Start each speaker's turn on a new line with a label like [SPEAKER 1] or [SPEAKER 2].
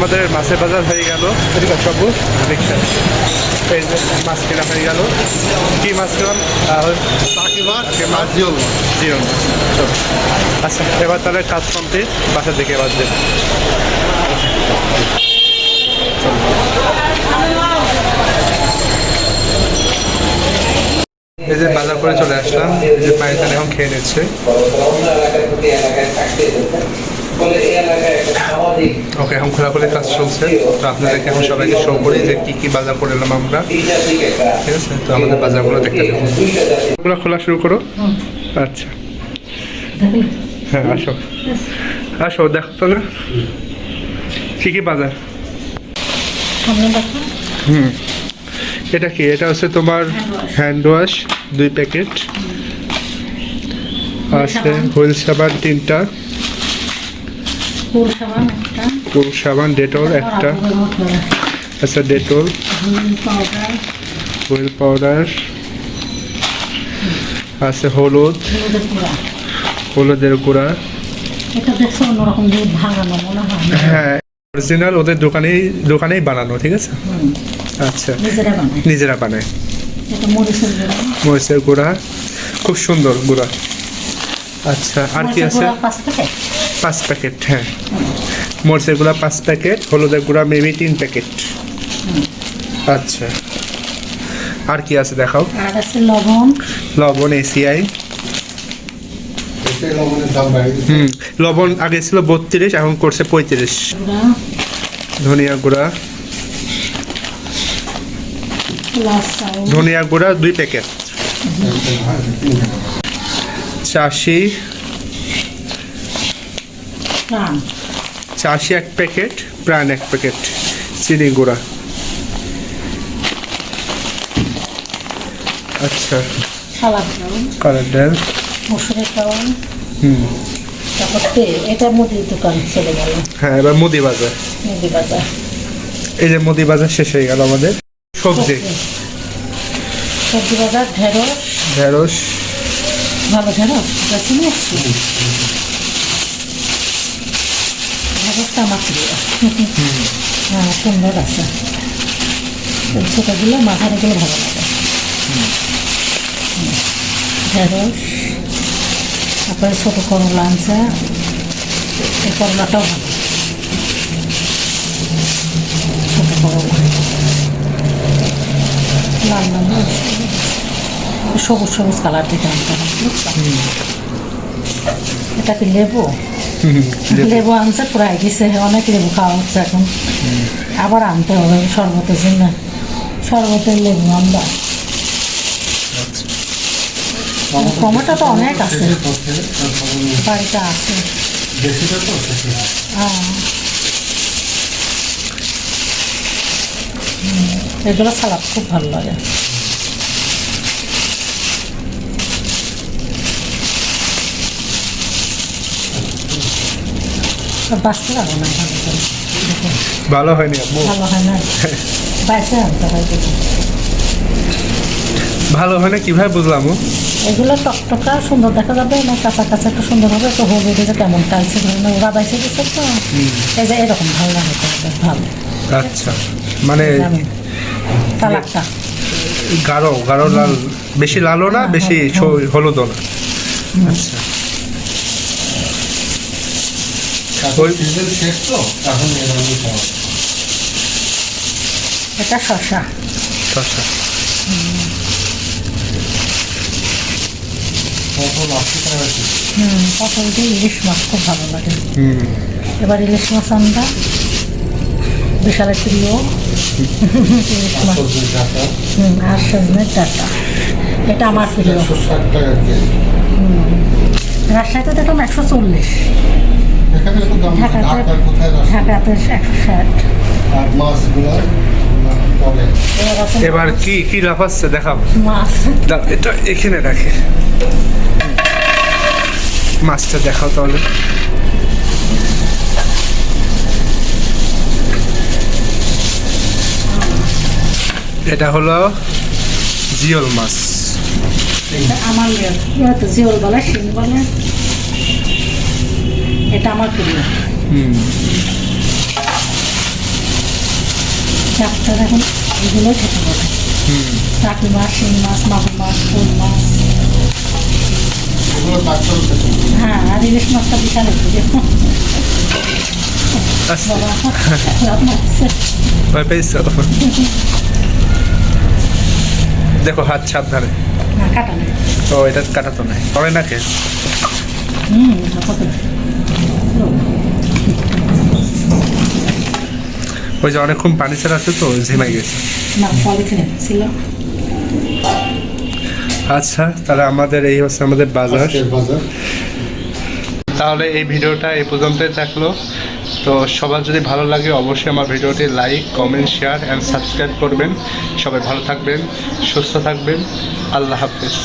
[SPEAKER 1] আমাদের মাছের বাজার হয়ে গেল। সবু রিক্সা এই যে মাছ কেনা হয়ে গেল। কি মাছ জিও আচ্ছা এবার তাহলে কাজ কমপ্লিট বাসা থেকে এবার দেব এই যে বাজার করে চলে আসলাম। এই যে পায়খানা এখন খেয়ে নিচ্ছে। ওকে এখন খোলাখুলি কাজ চলছে। তো আপনাদেরকে এখন সবাইকে শো করি যে কি কি বাজার করে এলাম আমরা। ঠিক আছে? তো আমাদের বাজারগুলো দেখতে দেখুন
[SPEAKER 2] দুইটা
[SPEAKER 1] খোলা শুরু করো। আচ্ছা। হ্যাঁ আসো। আসো দেখো তাহলে কী কী বাজার? হুম। এটা কি? এটা হচ্ছে তোমার হ্যান্ড ওয়াশ দুই প্যাকেট আছে হুইল সাবান তিনটা।
[SPEAKER 3] সাবান
[SPEAKER 1] ডেটল একটা। আচ্ছা ডেটল। Wheel powder. আছে হলুদ।
[SPEAKER 3] হলুদের গুঁড়া। হয়
[SPEAKER 1] অরিজিনাল ওদের দোকানেই দোকানেই বানানো ঠিক আছে? আচ্ছা।
[SPEAKER 3] নিজেরা বানায়। মরিচের গুঁড়া।
[SPEAKER 1] খুব সুন্দর গুঁড়া। আচ্ছা আর কি আছে?
[SPEAKER 3] পাঁচ প্যাকেট।
[SPEAKER 1] হ্যাঁ। মরিচের গুঁড়া পাঁচ প্যাকেট হলুদের গুঁড়া মেবি তিন প্যাকেট। আচ্ছা। আর কি আছে দেখাও?
[SPEAKER 3] আর আছে লবণ।
[SPEAKER 1] লবণ এসিআই হুম লবণ আগে ছিল বত্রিশ এখন করছে পঁয়ত্রিশ। ধনিয়া গুঁড়া। ধনিয়া গুঁড়া দুই প্যাকেট। চাষি? চাষি এক প্যাকেট প্রাণ এক প্যাকেট চিনি গুঁড়া। আচ্ছা। কালার ডাল
[SPEAKER 3] মসুরের চাউল
[SPEAKER 1] হুম।
[SPEAKER 3] তারপর এটা মুদির দোকান চলে গেল।
[SPEAKER 1] হ্যাঁ এবার মুদি বাজার।
[SPEAKER 3] মুদি বাজার।
[SPEAKER 1] এই যে মুদি বাজার শেষ হয়ে গেল আমাদের। সবজি।
[SPEAKER 3] সবজি বাজার ঢেঁড়স।
[SPEAKER 1] ঢেঁড়স।
[SPEAKER 3] ভালো ঢেঁড়স এটা চিনি আসছি। ঢেঁড়সটা আমার প্রিয় হ্যাঁ সুন্দর আছে। ছোটোগুলো মাঝারিগুলো ভালো লাগে। ঢেঁড়স তারপরে ছোটো করলা আনছে। এই করলাটাও ভালো ছোটো করলা লাল লাল হয়েছে। সবুজ সবুজ কালার দিতে আনতে এটা কি লেবু। লেবু। আনছে প্রায় গেছে অনেক লেবু খাওয়া হচ্ছে এখন। আবার আনতে হবে শরবতের জন্য। শরবতের লেবু আমরা। টমেটো তো অনেক আছে। বাড়িতে আছে। হ্যাঁ। এগুলো সালাদ খুব ভালো লাগে। না ভালো করে।
[SPEAKER 1] ভালো হয়নি
[SPEAKER 3] ভালো হয় না। বাইসে আনতে হয়
[SPEAKER 1] ভালো হয় না কীভাবে বুঝলাম?
[SPEAKER 3] এগুলো টকটকা সুন্দর দেখা যাবে না কাঁচা কাঁচা একটু সুন্দর হবে তো হলুদ যে কেমন ধরে না ওরা বাইসে দিচ্ছে তো। এই যে এরকম ভালো লাগে ভালো।
[SPEAKER 1] আচ্ছা মানে
[SPEAKER 3] কালারটা।
[SPEAKER 1] গাঢ় গাঢ় লাল বেশি লালও না বেশি স- হলুদও না। আচ্ছা
[SPEAKER 4] এখন সিজন শেষ তো এখন এরকমই খাওয়া
[SPEAKER 3] এটা শশা হুম পটল দিয়ে ইলিশ মাছ খুব ভালো লাগে। এবার ইলিশ মাছ আমরা বিশালের প্রিয় ইলিশ মাছ। হুম, আর সজনের ডাটা। এটা আমার প্রিয়। রাজশাহীতে দেখলাম একশো চল্লিশ। ঢাকাতে? ঢাকাতে একশো ষাট। এবার
[SPEAKER 1] কি কি লাফাচ্ছে দেখাও। এটা এখানে রাখে। মাছটা দেখাও তাহলে। এটা হলো জিওল মাছ।
[SPEAKER 3] আমার ইয়ে ইয়ে জিওল বলে শিং বলে। এটা আমার প্রিয়।
[SPEAKER 1] হুম।
[SPEAKER 3] ডাক্তার এখন এগুলোই খেতে পারে টাকি মাছ শিং মাছ মাগুর মাছ শোল মাছ।
[SPEAKER 4] হবে।
[SPEAKER 3] হ্যাঁ আর ইলিশ মাছটা বিশাল একটু
[SPEAKER 1] দেখো হাত সাবধানে।
[SPEAKER 3] না কাটা নেই।
[SPEAKER 1] ও এটা কাটা তো নাই। পরে না খেয়ে?
[SPEAKER 3] হুম
[SPEAKER 1] ওই যে অনেকক্ষণ পানি ছাড়া আছে তো ঝিমাই গেছে। আচ্ছা তাহলে আমাদের এই হচ্ছে আমাদের
[SPEAKER 4] বাজার।
[SPEAKER 1] তাহলে এই ভিডিওটা এই পর্যন্তই থাকল। তো সবার যদি ভালো লাগে অবশ্যই আমার ভিডিওটি like comment share and subscribe করবেন। সবাই ভালো থাকবেন সুস্থ থাকবেন। আল্লাহ হাফেজ।